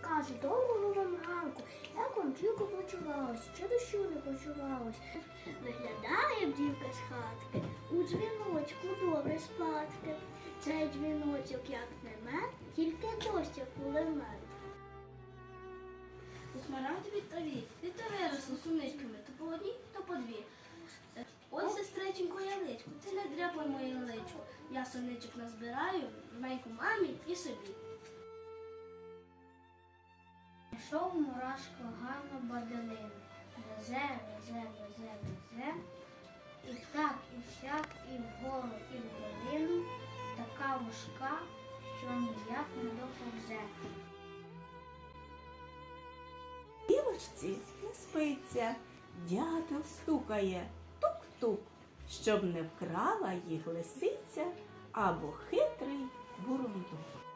каже, доброго вам ранку. Як вам тільки почувалось, чи дощу не почувалось? Виглядає бдівка з хатки, у дзвіночку добре спадки. Цей дзвіночок, як не мед, тільки дощ, як кулемет. У смарагдовій траві літо виросло суничками, то по одній, то по дві. Ой, сестриченько, яличку, ти не дряпай моє личко. Я соничок назбираю, жменьку мамі і собі. Пішов мурашко гарно баделин. Везе, везе, везе, везе. І так, і сяк, і вгору, і в долину. Така важка, що ніяк не доповзе. Білочці не спиться, дятел стукає тук-тук, щоб не вкрала їх лисиця або хитрий бурундук.